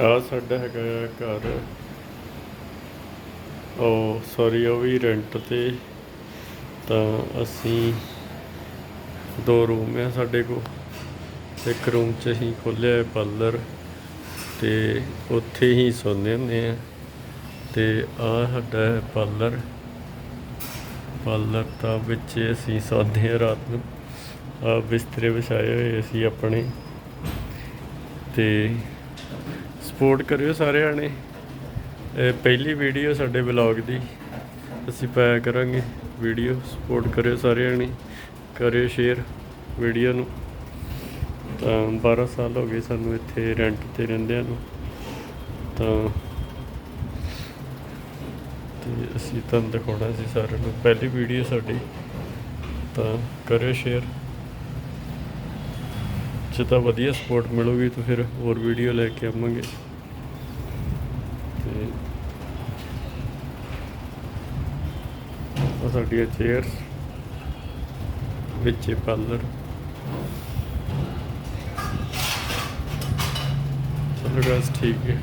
ਆ ਸਾਡਾ ਹੈਗਾ ਆ ਘਰ। ਉਹ ਸੌਰੀ ਉਹ ਵੀ ਰੈਂਟ ਤੇ। ਤਾਂ ਅਸੀਂ ਦੋ ਰੂਮ ਆ ਸਾਡੇ ਕੋਲ। ਇੱਕ ਰੂਮ 'ਚ ਅਸੀਂ ਖੋਲ੍ਹਿਆ ਪਾਰਲਰ ਤੇ ਉੱਥੇ ਹੀ ਸੌਂਦੇ ਹੁੰਦੇ ਆ। ਤੇ ਆ ਸਾਡਾ ਹੈ ਪਾਰਲਰ ਪਾਰਲਰ ਤਾਂ ਵਿੱਚ ਅਸੀਂ ਸੌਂਦੇ ਆ ਰਾਤ ਨੂੰ। ਆ ਬਿਸਤਰੇ ਵਿਛਾਏ ਹੋਏ ਅਸੀਂ ਆਪਣੇ। ਤੇ ਸਪੋਰਟ ਕਰਿਓ ਸਾਰੇ ਜਾਣੇ ਪਹਿਲੀ ਵੀਡੀਓ ਸਾਡੇ ਵਲੌਗ ਦੀ। ਅਸੀਂ ਪਾਇਆ ਕਰਾਂਗੇ ਵੀਡੀਓ। ਸਪੋਰਟ ਕਰਿਓ ਸਾਰੇ ਜਾਣੇ ਕਰਿਓ ਸ਼ੇਅਰ ਵੀਡੀਓ ਨੂੰ। ਤਾਂ 12 ਸਾਲ ਹੋ ਗਏ ਸਾਨੂੰ ਇੱਥੇ ਰੈਂਟ ਤੇ ਰਹਿੰਦਿਆਂ ਨੂੰ। ਤਾਂ ਤੇ ਅਸੀਂ ਤੁਹਾਨੂੰ ਦਿਖਾਉਣਾ ਸੀ ਸਾਰਿਆਂ ਨੂੰ। ਪਹਿਲੀ ਵੀਡੀਓ ਸਾਡੀ। ਤਾਂ ਕਰਿਓ ਸ਼ੇਅਰ ਜੇ ਤਾਂ ਵਧੀਆ ਸਪੋਰਟ ਮਿਲੂਗੀ ਤਾਂ ਫਿਰ ਹੋਰ ਵੀਡੀਓ ਲੈ ਕੇ ਆਵਾਂਗੇ। ਤੇ ਆਹ ਸਾਡੀਆਂ ਚੇਅਰਸ ਵਿੱਚ ਪਾਰਲਰ ਚਲੋ ਗਾਇਸ ਠੀਕ ਹੈ।